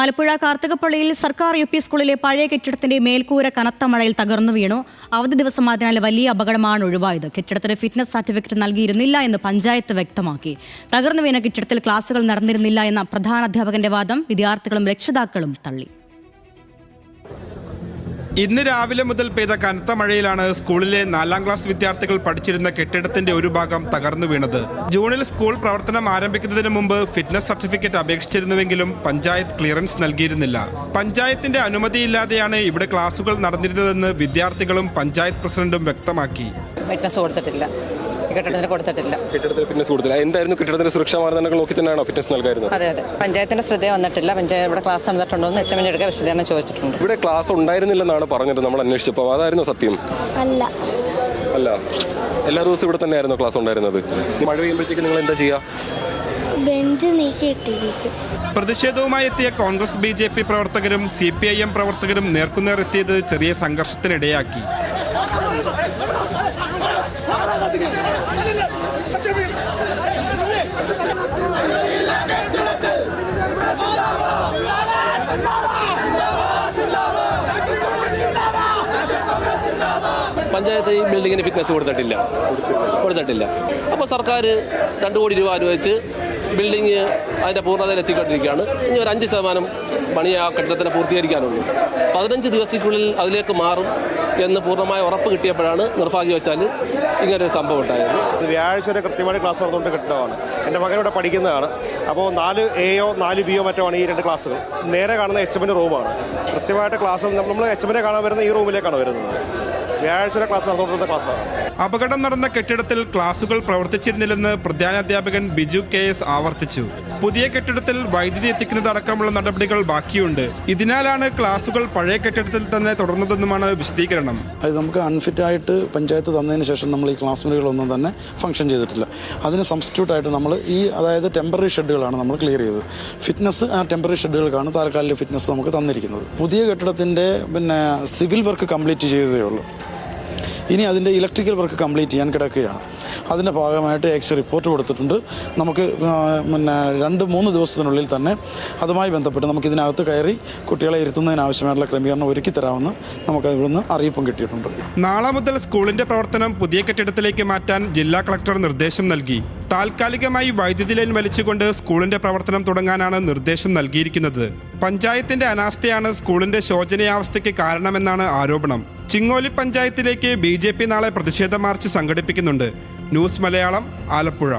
ആലപ്പുഴ കാർത്തികപ്പള്ളിയിൽ സർക്കാർ U P സ്കൂളിലെ പഴയ കെട്ടിടത്തിന്റെ മേൽക്കൂര കനത്ത മഴയിൽ തകർന്നു വീണു. അവധി ദിവസമായതിനാൽ വലിയ അപകടമാണ് ഒഴിവായത്. കെട്ടിടത്തിന് ഫിറ്റ്നസ് സർട്ടിഫിക്കറ്റ് നൽകിയിരുന്നില്ല എന്ന് പഞ്ചായത്ത് വ്യക്തമാക്കി. തകർന്നു വീണ കെട്ടിടത്തിൽ ക്ലാസുകൾ നടന്നിരുന്നില്ല എന്ന പ്രധാന അധ്യാപകന്റെ വാദം വിദ്യാർത്ഥികളും രക്ഷിതാക്കളും തള്ളി. ഇന്ന് രാവിലെ മുതൽ പെയ്ത കനത്ത മഴയിലാണ് സ്കൂളിലെ നാലാം ക്ലാസ് വിദ്യാർത്ഥികൾ പഠിച്ചിരുന്ന കെട്ടിടത്തിന്റെ ഒരു ഭാഗം തകർന്നു വീണത്. ജൂണിൽ സ്കൂൾ പ്രവർത്തനം ആരംഭിക്കുന്നതിന് മുമ്പ് ഫിറ്റ്നസ് സർട്ടിഫിക്കറ്റ് അപേക്ഷിച്ചിരുന്നുവെങ്കിലും പഞ്ചായത്ത് ക്ലിയറൻസ് നൽകിയിരുന്നില്ല. പഞ്ചായത്തിന്റെ അനുമതിയില്ലാതെയാണ് ഇവിടെ ക്ലാസുകൾ നടന്നിരുന്നതെന്ന് വിദ്യാർത്ഥികളും പഞ്ചായത്ത് പ്രസിഡന്റും വ്യക്തമാക്കി. ഫിറ്റ്നസ് കൊടുത്തിട്ടില്ല. ഈ കെട്ടിടത്തിന് കൊടുത്തിട്ടില്ല. കെട്ടിടത്തിൽ ഫിറ്റ്നസ് കൊടുത്തില്ല. എന്തായിരുന്നു കെട്ടിടത്തിന്റെ സുരക്ഷാ മാനദണ്ഡങ്ങൾ നോക്കി തന്നെയാണോ ഫിറ്റ്നസ് നൽകായിരുന്നത്? അതെ അതെ. പഞ്ചായത്തിന്റെ ശ്രദ്ധ വന്നിട്ടില്ല. പഞ്ചായത്ത് ഇവിടെ ക്ലാസ് നടന്നിട്ടുണ്ടോ എന്ന് എച്ച് എമ്മിന്റെ എടുക്കുക വിശദീകരണം ചോദിച്ചിട്ടുണ്ട്. ഇവിടെ ക്ലാസ് ഉണ്ടായിരുന്നില്ലെന്നാണ് പറഞ്ഞത്. നമ്മൾ അന്വേഷിച്ചപ്പോൾ അതായിരുന്നു സത്യം. അല്ല. അല്ല. എല്ലാ ദിവസവും ഇവിടെ തന്നെയായിരുന്നു ക്ലാസ് ഉണ്ടായിരുന്നത്. മഴ പെയ്യുമ്പോഴത്തേക്ക് നിങ്ങൾ എന്താ ചെയ്യുക ബെഞ്ച് നീക്കിയിട്ടിരിക്കും പ്രതിഷേധവുമായി എത്തിയ കോൺഗ്രസ് ബി ജെ പി പ്രവർത്തകരും സി പി ഐ എം പ്രവർത്തകരും നേർക്കുനേർ എത്തിയത് ചെറിയ സംഘർഷത്തിനിടയാക്കി. Hadi പഞ്ചായത്ത് ഈ ബിൽഡിങ്ങിന് ഫിറ്റ്നസ് കൊടുത്തിട്ടില്ല. കൊടുത്തിട്ടില്ല. അപ്പോൾ സർക്കാർ രണ്ട് കോടി രൂപ അനുവദിച്ച് ബിൽഡിങ് അതിന്റെ പൂർണതയിൽ എത്തിക്കൊണ്ടിരിക്കുകയാണ്. ഇനി ഒരു അഞ്ച് ശതമാനം പണി ആ കെട്ടിടത്തിന് പൂർത്തീകരിക്കാനുള്ളൂ. പതിനഞ്ച് ദിവസത്തിനുള്ളിൽ അതിലേക്ക് മാറും എന്ന് പൂർണമായ ഉറപ്പ് കിട്ടിയപ്പോഴാണ് നിർഭാഗ്യവശാൽ ഇങ്ങനൊരു സംഭവം ഉണ്ടായത്. ഇത് വ്യാഴാഴ്ച വരെ കൃത്യമായിട്ട് ക്ലാസ് നടന്നുകൊണ്ട് കെട്ടിടമാണ്. എന്റെ മകൻ ഇവിടെ പഠിക്കുന്നതാണ്. അപ്പോൾ നാല് എയോ നാല് ബിയോ മറ്റോ ആണ് ഈ രണ്ട് ക്ലാസ്സുകൾ നേരെ കാണുന്ന എച്ച് എമ്മിന്റെ റൂമാണ് കൃത്യമായിട്ട് ക്ലാസ്സിൽ നമ്മൾ എച്ച് എമ്മിനെ കാണാൻ വരുന്ന ഈ റൂമിലേക്കാണ് വരുന്നത്. വ്യാഴാഴ്ച ക്ലാസ് നടന്നുകൊണ്ടിരുന്ന ക്ലാസ്സാണ് അപകടം നടന്ന കെട്ടിടത്തിൽ ക്ലാസുകൾ പ്രവർത്തിച്ചിരുന്നില്ലെന്ന് പ്രധാനാധ്യാപകൻ ബിജു കെ എസ് ആവർത്തിച്ചു. പുതിയ കെട്ടിടത്തിൽ വൈദ്യുതി എത്തിക്കുന്നതടക്കമുള്ള നടപടികൾ ബാക്കിയുണ്ട്. ഇതിനാലാണ് ക്ലാസുകൾ പഴയ കെട്ടിടത്തിൽ തന്നെ തുടർന്നതെന്നുമാണ് വിശദീകരണം. അത് നമുക്ക് അൺഫിറ്റായിട്ട് പഞ്ചായത്ത് തന്നതിന് ശേഷം നമ്മൾ ഈ ക്ലാസ് മുറികളൊന്നും തന്നെ ഫംഗ്ഷൻ ചെയ്തിട്ടില്ല. അതിന് സബ്സ്റ്റിറ്റ്യൂട്ട് ആയിട്ട് നമ്മൾ ഈ അതായത് ടെമ്പററി ഷെഡുകളാണ് നമ്മൾ ക്ലിയർ ചെയ്തത്. ഫിറ്റ്നസ് ആ ടെമ്പററി ഷെഡുകൾക്കാണ് താൽക്കാലിക ഫിറ്റ്നസ് നമുക്ക് തന്നിരിക്കുന്നത്. പുതിയ കെട്ടിടത്തിന്റെ പിന്നെ സിവിൽ വർക്ക് കംപ്ലീറ്റ് ചെയ്തതേ ഉള്ളൂ. ഇനി അതിന്റെ ഇലക്ട്രിക്കൽ വർക്ക് കംപ്ലീറ്റ് ചെയ്യാൻ കിടക്കുകയാണ്. അതിന്റെ ഭാഗമായിട്ട് എക്സ് റിപ്പോർട്ട് കൊടുത്തിട്ടുണ്ട്. നമുക്ക് പിന്നെ രണ്ട് മൂന്ന് ദിവസത്തിനുള്ളിൽ തന്നെ അതുമായി ബന്ധപ്പെട്ട് നമുക്ക് ഇതിനകത്ത് കയറി കുട്ടികളെ ഇരുത്തുന്നതിനാവശ്യമായിട്ടുള്ള ക്രമീകരണം ഒരുക്കി തരാമെന്ന് നമുക്ക് ഇവിടുന്ന് അറിയിപ്പും കിട്ടിയിട്ടുണ്ട്. നാളെ മുതൽ സ്കൂളിന്റെ പ്രവർത്തനം പുതിയ കെട്ടിടത്തിലേക്ക് മാറ്റാൻ ജില്ലാ കളക്ടർ നിർദ്ദേശം നൽകി. താൽക്കാലികമായി വൈദ്യുതി ലൈൻ വലിച്ചുകൊണ്ട് സ്കൂളിന്റെ പ്രവർത്തനം തുടങ്ങാനാണ് നിർദ്ദേശം നൽകിയിരിക്കുന്നത്. പഞ്ചായത്തിന്റെ അനാസ്ഥയാണ് സ്കൂളിന്റെ ശോചനീയാവസ്ഥയ്ക്ക് കാരണമെന്നാണ് ആരോപണം. ചിങ്ങോലി പഞ്ചായത്തിലേക്ക് ബി നാളെ പ്രതിഷേധ മാർച്ച് സംഘടിപ്പിക്കുന്നുണ്ട്. ന്യൂസ് മലയാളം ആലപ്പുഴ.